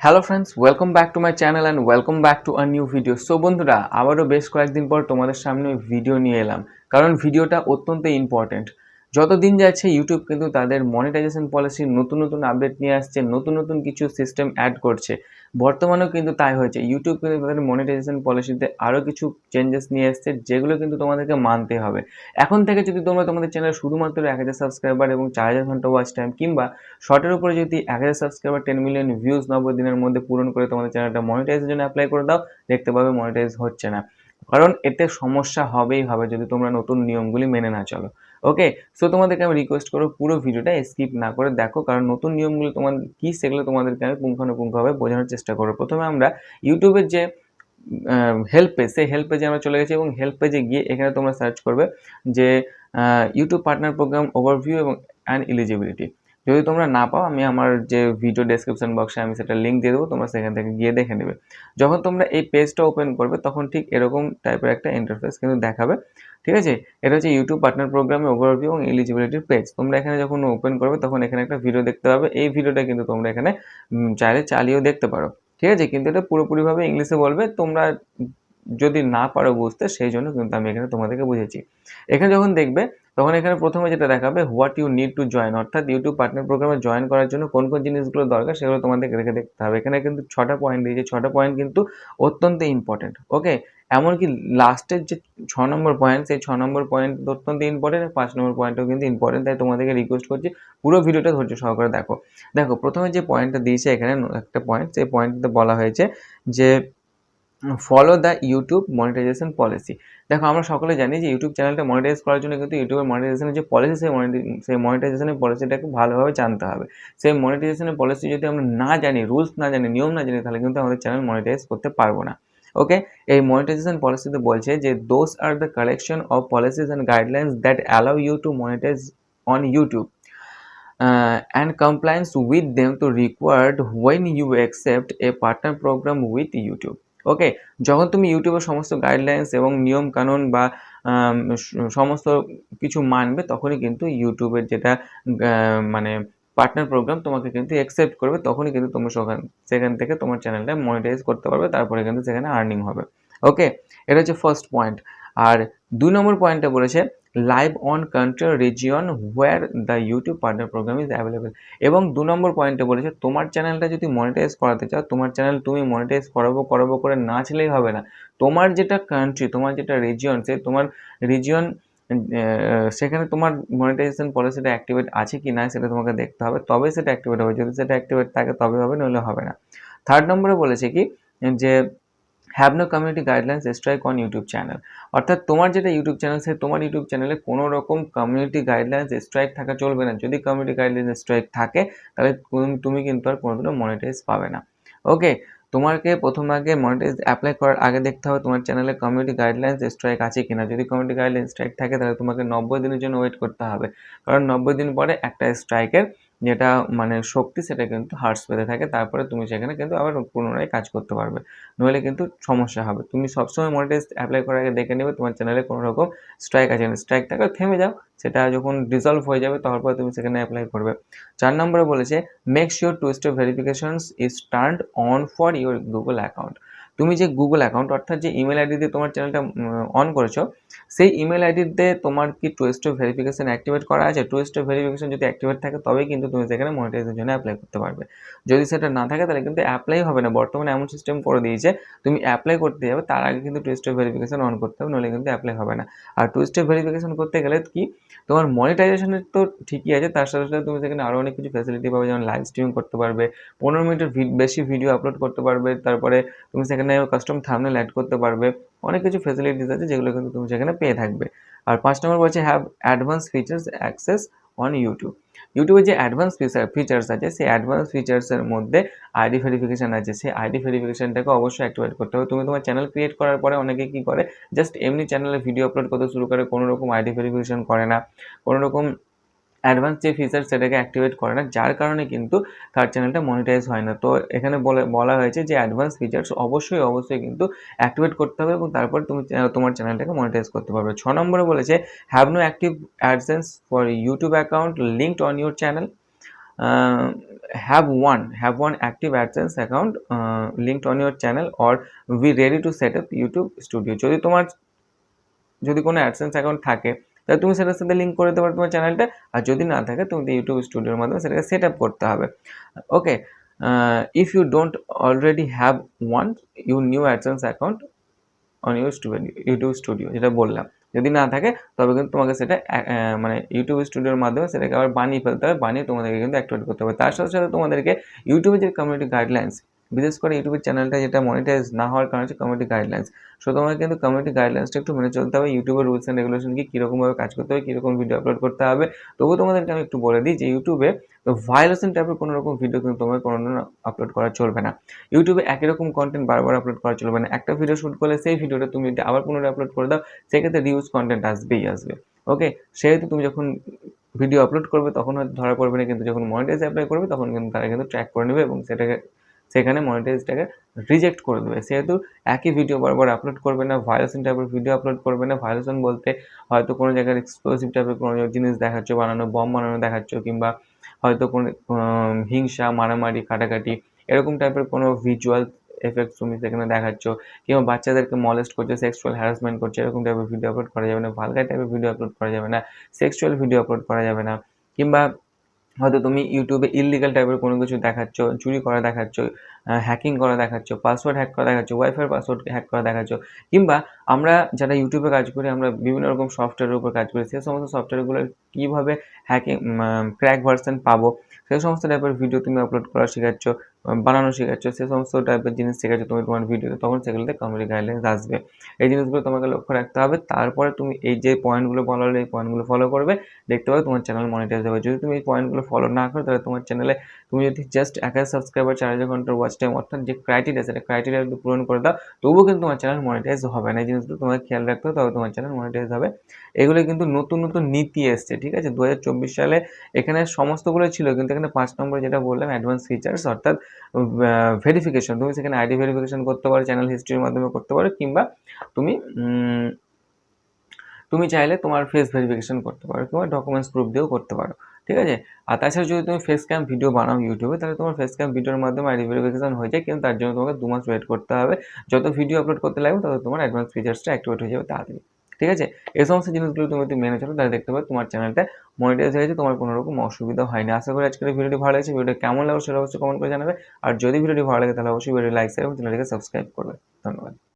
Hello friends welcome back to my channel and welcome back to our new video so বন্ধুরা, আবারও বেশ কয়েকদিন পর তোমাদের সামনে ভিডিও নিয়ে এলাম। কারণ ভিডিওটা অত্যন্ত ইম্পর্ট্যান্ট যত দিন যাচ্ছে ইউটিউব কিন্তু তাদের মনিটাইজেশন পলিসির নতুন নতুন আপডেট নিয়ে আসছে, নতুন নতুন কিছু সিস্টেম অ্যাড করছে। বর্তমানেও কিন্তু তাই হয়েছে। ইউটিউব কিন্তু তাদের মনিটাইজেশন পলিসিতে আরও কিছু চেঞ্জেস নিয়ে এসছে, যেগুলো কিন্তু তোমাদেরকে মানতে হবে। এখন থেকে যদি তোমরা তোমাদের চ্যানেল শুধুমাত্র এক হাজার সাবস্ক্রাইবার এবং চার হাজার ঘণ্টা ওয়াচ টাইম কিংবা শর্টের উপরে যদি এক হাজার সাবস্ক্রাইবার টেন মিলিয়ন ভিউজ নব্বই দিনের মধ্যে পূরণ করে তোমাদের চ্যানেলটা মনিটাইজের জন্য অ্যাপ্লাই করে দাও, দেখতে পাবে মনিটাইজ হচ্ছে না। কারণ এতে সমস্যা হবেই হবে যদি তোমরা নতুন নিয়মগুলি মেনে না চলো। ওকে সো তোমাদেরকে আমি রিকোয়েস্ট করো পুরো ভিডিওটা স্কিপ না করে দেখো, কারণ নতুন নিয়মগুলো তোমাদের, কী সেগুলো তোমাদেরকে আমি পুঙ্খানুপুঙ্খভাবে বোঝানোর চেষ্টা করো প্রথমে আমরা ইউটিউবের যে হেল্প পেজ সেই হেল্প পেজে আমরা চলে গেছি এবং হেল্প পেজে গিয়ে এখানে তোমরা সার্চ করবে যে ইউটিউব পার্টনার প্রোগ্রাম ওভারভিউ এবং অ্যান্ড এলিজিবিলিটি যদি তোমরা না পাও, আমি আমার যে ভিডিও ডেসক্রিপশন বক্সে আমি সেটা লিঙ্ক দিয়ে দেবো, তোমরা সেখান থেকে গিয়ে দেখে নেবে। যখন তোমরা এই পেজটা ওপেন করবে, তখন ঠিক এরকম টাইপের একটা ইন্টারফেস কিন্তু দেখাবে। ঠিক আছে? এটা হচ্ছে ইউটিউব পার্টনার প্রোগ্রামে ওভারভিউ এবং এলিজিবিলিটির পেজ তোমরা এখানে যখন ওপেন করবে, তখন এখানে একটা ভিডিও দেখতে পাবে। এই ভিডিওটা কিন্তু তোমরা এখানে চাইলে চালিয়েও দেখতে পারো। ঠিক আছে? কিন্তু এটা পুরোপুরিভাবে ইংলিশে বলবে। তোমরা যদি না পারো বুঝতে, সেই জন্য কিন্তু আমি এখানে তোমাদেরকে বুঝেছি। এখানে যখন দেখবে তখন এখানে প্রথমে যেটা দেখাবে what you need to join অর্থাৎ ইউটিউব পার্টনার প্রোগ্রামে জয়েন করার জন্য কোন কোন জিনিসগুলো দরকার সেগুলো তোমাদেরকে রেখে দেখতে হবে। এখানে কিন্তু ছটা পয়েন্ট দিয়েছে, ছটা পয়েন্ট কিন্তু অত্যন্ত ইম্পর্টেন্ট ওকে এমনকি লাস্টের যে ছ নম্বর পয়েন্ট সেই ছ নম্বর পয়েন্ট অত্যন্ত ইম্পর্টেন্ট পাঁচ নম্বর পয়েন্টও কিন্তু ইম্পর্টেন্ট তাই তোমাদেরকে রিকোয়েস্ট করছি পুরো ভিডিওটা ধৈর্য সহকারে দেখো। দেখো, প্রথমে যে পয়েন্টটা দিয়েছে এখানে একটা পয়েন্ট সেই পয়েন্টটাতে বলা হয়েছে যে follow the YouTube monetization policy দেখো, আমরা সকলে জানি যে ইউটিউব চ্যানেলটা মনিটাইজ করার জন্য কিন্তু ইউটিউবের মনিটাইজেশনের যে পলিসি সেই সেই মনিটাইজেশনের পলিসিটাকে ভালোভাবে জানতে হবে। সেই মনিটাইজেশনের পলিসি যদি আমরা না জানি রুলস না জানি, নিয়ম না জানি, তাহলে কিন্তু আমাদের চ্যানেল মনিটাইজ করতে পারব না। ওকে এই মনিটাইজেশন পলিসিতে বলছে যে those are the collection of policies and guidelines that allow you to monetize on YouTube and compliance with them to required when you accept a partner program with YouTube okay যখন তুমি ইউটিউবের সমস্ত guidelines এবং নিয়ম কানুন বা সমস্ত কিছু মানবে, তখনই কিন্তু ইউটিউবের যেটা মানে পার্টনার প্রোগ্রাম তোমাকে কিন্তু অ্যাকসেপ্ট করবে, তখনই কিন্তু তোমার সেখান সেখান থেকে তোমার চ্যানেলটা মনিটাইজ করতে পারবে, তারপরে কিন্তু সেখানে আর্নিং হবে। ওকে এটা হচ্ছে ফার্স্ট পয়েন্ট আর দুই নম্বর পয়েন্টটা বলেছে live on country region where the YouTube partner program is available এবং দু নম্বর পয়েন্টে বলেছে, তোমার চ্যানেলটা যদি মনিটাইজ করাতে চাও, তোমার চ্যানেল তুমি মনিটাইজ করাবো করাবো করে নাচলেই হবে না। তোমার যেটা কান্ট্রি তোমার যেটা রিজিয়ন সে তোমার রিজিয়ন সেখানে তোমার মনিটাইজেশন পলিসিটা অ্যাক্টিভেট আছে কি না সেটা তোমাকে দেখতে হবে। তবে সেটা অ্যাক্টিভেট হবে। যদি সেটা অ্যাক্টিভেট থাকে, তবে হবে, নইলে হবে না। থার্ড নম্বরে বলেছে কি, যে have no community guidelines strike on YouTube channel অর্থাৎ তোমার যেটা ইউটিউব চ্যানেল সে তোমার ইউটিউব চ্যানেলে কোনো রকম কমিউনিটি গাইডলাইন্স স্ট্রাইক থাকা চলবে না। যদি কমিউনিটি গাইডলাইন্স স্ট্রাইক থাকে, তাহলে তুমি কিন্তু আর কোনোদিনও মনিটাইজ পাবে না। ওকে তোমাকে প্রথম আগে মনিটাইজ অ্যাপ্লাই করার আগে দেখতে হবে তোমার চ্যানেলে কমিউনিটি গাইডলাইন্স স্ট্রাইক আছে কিনা। যদি কমিউনিটি গাইডলাইন স্ট্রাইক থাকে, তাহলে তোমাকে নব্বই দিনের জন্য ওয়েট করতে হবে। কারণ নব্বই দিন পরে একটা স্ট্রাইকের যেটা মানে শক্তি সেটা কিন্তু হার্স পেতে থাকে। তারপরে তুমি সেখানে কিন্তু আবার পুনরায় কাজ করতে পারবে। নইলে কিন্তু সমস্যা হবে। তুমি সবসময় মনিটাইজ অ্যাপ্লাই করার আগে দেখে নেবে তোমার চ্যানেলে কোনো রকম স্ট্রাইক আছে না স্ট্রাইক থাকলে থেমে যাও। সেটা যখন রিজলভ হয়ে যাবে তারপর তুমি সেখানে অ্যাপ্লাই করবে। চার নম্বরে বলেছে make sure two step verifications is turn on for your Google account তুমি যে গুগল অ্যাকাউন্ট অর্থাৎ যে ইমেল আইডি দিয়ে তোমার চ্যানেলটা অন করেছ, সেই ইমেল আইডিতে তোমার কি টু স্টেপ ভেরিফিকেশন অ্যাক্টিভেট করা আছে? টু স্টেপ ভেরিফিকেশন যদি অ্যাক্টিভেট থাকে, তবেই কিন্তু তুমি সেখানে মনিটাইজের জন্য অ্যাপ্লাই করতে পারবে। যদি সেটা না থাকে, তাহলে কিন্তু অ্যাপ্লাই হবে না। বর্তমানে এমন সিস্টেম করে দিয়েছে, তুমি অ্যাপ্লাই করতে যাবে, তার আগে কিন্তু টু স্টেপ ভেরিফিকেশন অন করতে হবে নাহলে কিন্তু অ্যাপ্লাই হবে না। আর টু স্টেপ ভেরিফিকেশন করতে গেলে কি, তোমার মনিটাইজেশনের তো ঠিকই আছে, তার সাথে সাথে তুমি সেখানে আরও অনেক কিছু ফ্যাসিলিটি পাবে, যেমন লাইভ স্ট্রিমিং করতে পারবে, পনেরো মিনিটের বেশি ভিডিও আপলোড করতে পারবে, তারপরে তুমি সেখানে কাস্টম থামনেল অ্যাড করতে পারবে। অনেক কিছু ফ্যাসিলিটিস আছে যেগুলো কিন্তু তুমি সেখানে পেয়ে থাকবে। আর পাঁচ নম্বর বলছে have advance features access on YouTube ইউটিউবে যে অ্যাডভান্স ফিচার ফিচার্স আছে, সেই অ্যাডভান্স ফিচার্সের মধ্যে আইডি ভেরিফিকেশান আছে। সেই আইডি ভেরিফিকেশানটাকে অবশ্যই অ্যাক্টিভেট করতে হবে। তুমি তোমার চ্যানেল ক্রিয়েট করার পরে অনেকে কী করে? জাস্ট এমনি চ্যানেলে ভিডিও আপলোড করতে শুরু করে কোনো রকম আইডি ভেরিফিকেশান করে না। কোনো রকম অ্যাডভান্স যে ফিচার সেটাকে অ্যাক্টিভেট করে না যার কারণে কিন্তু তার চ্যানেলটা মনিটাইজ হয় না। তো এখানে বলে বলা হয়েছে যে অ্যাডভান্স ফিচার্স অবশ্যই অবশ্যই কিন্তু অ্যাক্টিভেট করতে হবে এবং তারপর তুমি তোমার চ্যানেলটাকে মনিটাইজ করতে পারবে। ছ নম্বরে বলেছে have no active AdSense for YouTube account linked on your channel one have one active AdSense account uh, linked on your channel or be ready to set up YouTube studio. যদি তোমার যদি কোনো AdSense account থাকে তাহলে তুমি সেটার সাথে link করে দিতে পারো তোমার চ্যানেলটা আর যদি না থাকে তুমি ইউটিউব স্টুডিওর মাধ্যমে সেটাকে সেট আপ করতে হবে। Okay if you don't already have one you new AdSense account on your YouTube studio যেটা বললাম। যদি না থাকে, তবে কিন্তু তোমাকে সেটা মানে ইউটিউব স্টুডিওর মাধ্যমে সেটাকে আবার বানিয়ে ফেলতে হবে। বানিয়ে তোমাদেরকে কিন্তু অ্যাক্টিভেট করতে হবে। তার সাথে সাথে তোমাদেরকে ইউটিউবের যে কমিউনিটি গাইডলাইন্স বিশেষ করে ইউটিউবের চ্যানেলটা যেটা মনিটাইজ না হওয়ার কারণে হচ্ছে কমিউনিটি গাইডলাইন্স সো, তোমাকে কিন্তু কমিউনিটি গাইডলাইন্সটা একটু মেনে চলতে হবে। ইউটিউবের রুলস অ্যান্ড রেগুলেশন কি কীরকমভাবে কাজ করতে হবে, কীরকম ভিডিও আপলোড করতে হবে। তবুও তোমাদেরকে আমি একটু বলে দিই যে, ইউটিউবে ভায়োলেশন টাইপের কোনো রকম ভিডিও কিন্তু তোমার কোনো আপলোড করা চলবে না। ইউটিউবে একই রকম কন্টেন্ট বারবার আপলোড করা চলবে না। একটা ভিডিও শ্যুট করলে সেই ভিডিওটা তুমি আবার পুনরায় আপলোড করে দাও, সেক্ষেত্রে রিউজ কন্টেন্ট আসবেই আসবে। ওকে সেহেতু তুমি যখন ভিডিও আপলোড করবে, তখন হয়তো ধরা পড়বে না, কিন্তু যখন মনিটাইজ অ্যাপ্লাই করবে, তখন কিন্তু তারা কিন্তু ট্র্যাক করে নেবে এবং সেটাকে সেখানে মনিটাইজটাকে রিজেক্ট করে দেবে। সেহেতু একই ভিডিও বারবার আপলোড করবে না ভায়োলেশন টাইপের ভিডিও আপলোড করবে না। ভায়োলেশন বলতে হয়তো কোনো জায়গার এক্সপ্লোসিভ টাইপের কোনো জিনিস দেখাচ্ছ, বানানো বম বানানো দেখাচ্ছ কিংবা হয়তো কোনো হিংসা, মারামারি কাটাকাটি এরকম টাইপের কোনো ভিজুয়াল এফেক্টস তুমি সেখানে দেখাচ্ছ কিংবা বাচ্চাদেরকে মলেস্ট করছে সেক্সুয়াল হ্যারাসমেন্ট করছে এরকম টাইপের ভিডিও আপলোড করা যাবে না। ভালগার টাইপের ভিডিও আপলোড করা যাবে না। সেক্সুয়াল ভিডিও আপলোড করা যাবে না। কিংবা হয়তো তুমি ইউটিউবে ইললিগাল টাইপের কোনো কিছু দেখাচ্ছ, চুরি করা দেখাচ্ছ হ্যাকিং করা দেখাচ্ছ পাসওয়ার্ড হ্যাক করা দেখাচ্ছ ওয়াইফাই পাসওয়ার্ড হ্যাক করা দেখাচ্ছ, কিংবা আমরা যারা ইউটিউবে কাজ করি, আমরা বিভিন্ন রকম সফটওয়্যারের উপর কাজ করি, সে সমস্ত সফটওয়্যারগুলো কীভাবে হ্যাকিং ক্র্যাক ভার্সন পাবো সেই সমস্ত টাইপের ভিডিও তুমি আপলোড করা শেখাচ্ছ বানানো শেখাচ্ছ, সে সমস্ত টাইপের জিনিস শেখাচ্ছ তুমি তোমার ভিডিওতে তখন সেগুলোতে কমিউনিটি গাইডলাইন্স আসবে। এই জিনিসগুলো তোমাকে লক্ষ্য রাখতে হবে। তারপরে তুমি এই যে পয়েন্টগুলো বলা হলো এই পয়েন্টগুলো ফলো করবে। দেখতে পাবে তোমার চ্যানেল মনিটাইজ হবে। যদি তুমি এই পয়েন্টগুলো ফলো না করো, তাহলে তোমার চ্যানেলে তুমি যদি জাস্ট এক হাজার সাবস্ক্রাইবার চার হাজার ঘণ্টার ওয়াচ টাইম অর্থাৎ যে ক্রাইটেরিয়া সেটা ক্রাইটেরিয়া যদি পূরণ করে দাও, তবুও কিন্তু তোমার চ্যানেল মনিটাইজ হবে না। এই জিনিসগুলো তোমাকে খেয়াল রাখতে হবে, তবে তোমার চ্যানেল মনিটাইজ হবে। এগুলো কিন্তু নতুন নতুন নীতি এসছে, ঠিক আছে? দু হাজার চব্বিশ সালে এখানে সমস্তগুলো ছিল, কিন্তু এখানে পাঁচ নম্বরে যেটা বললাম অ্যাডভান্স ফিচার্স অর্থাৎ ভেরিফিকেশন তুমি সেখানে আইডি ভেরিফিকেশন করতে পারো চ্যানেল হিস্ট্রির মাধ্যমে করতে পারো, কিংবা তুমি তুমি চাইলে তোমার ফেস ভেরিফিকেশন করতে পারো, কিংবা ডকুমেন্টস প্রুফ দিয়েও করতে পারো, ঠিক আছে? আর তাছাড়া যদি তুমি ফেস ক্যাম ভিডিও বানাও ইউটিউবে তাহলে তোমার ফেস ক্যাম ভিডিওর মাধ্যমে আইডি ভেরিফিকেশন হয়ে যায়, কিন্তু তার জন্য তোমাকে দু মাস ওয়েট করতে হবে। যত ভিডিও আপলোড করতে লাগবে, তত তোমার অ্যাডভান্স ফিচার্সটা অ্যাক্টিভেট হয়ে যাবে তাড়াতাড়ি। ঠিক আছে? এই সমস্ত জিনিসগুলো তুমি যদি মেনে চলো, তাহলে দেখতে পাবে তোমার চ্যানেলটা মনিটাইজ হয়েছে, তোমার কোনো রকম অসুবিধা হয়নি। আশা করি আজকের ভিডিওটি ভালো লাগছে। ভিডিও কেমন লাগবে সেটা অবশ্যই কমেন্ট করে জানাবে। আর যদি ভিডিওটি ভালো লাগে, তাহলে অবশ্যই ভিডিও লাইক শেয়ার এবং চ্যানেলটিকে সাবস্ক্রাইব করবে। ধন্যবাদ।